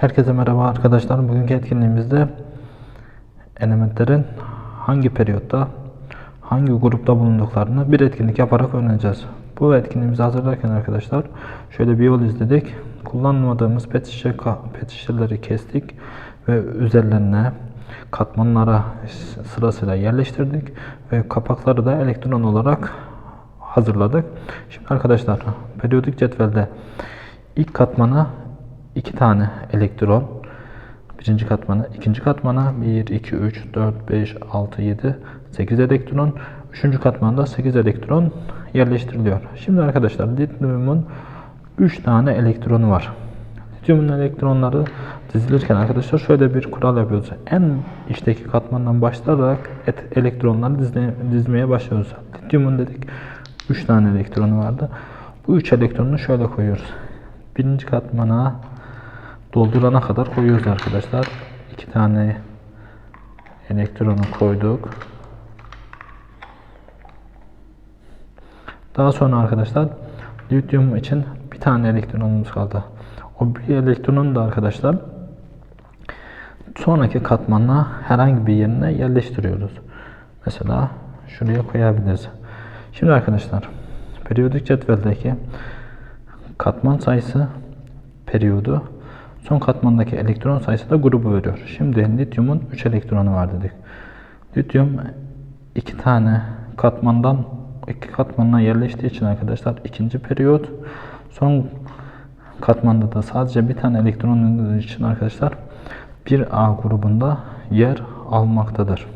Herkese merhaba arkadaşlar. Bugünkü etkinliğimizde elementlerin hangi periyotta, hangi grupta bulunduklarını bir etkinlik yaparak öğreneceğiz. Bu etkinliğimizi hazırlarken arkadaşlar şöyle bir yol izledik. Kullanmadığımız pet, şişe, pet şişeleri kestik ve üzerlerine katmanlara sırasıyla yerleştirdik ve kapakları da elektron olarak hazırladık. Şimdi arkadaşlar periyodik cetvelde ilk katmana iki tane elektron birinci katmana ikinci katmana 1 2 3 4 5 6 7 8 elektron üçüncü katmanda 8 elektron yerleştiriliyor. Şimdi arkadaşlar lityumun 3 tane elektronu var. Lityumun elektronları dizilirken arkadaşlar şöyle bir kural yapıyoruz. En içteki katmandan başlayarak et, elektronları dizme, dizmeye başlıyoruz. Lityumun dedik 3 tane elektronu vardı. Bu 3 elektronu şöyle koyuyoruz. Birinci katmana doldurana kadar koyuyoruz arkadaşlar. 2 tane elektronu koyduk. Daha sonra arkadaşlar lityum için bir tane elektronumuz kaldı. O bir elektronun da arkadaşlar sonraki katmanla herhangi bir yerine yerleştiriyoruz. Mesela şuraya koyabiliriz. Şimdi arkadaşlar periyodik cetveldeki katman sayısı periyodu son katmandaki elektron sayısı da grubu veriyor. Şimdi lityumun 3 elektronu var dedik. Lityum iki tane katmandan iki katmanına yerleştiği için arkadaşlar ikinci periyot son katmanda da sadece bir tane elektron için arkadaşlar bir A grubunda yer almaktadır.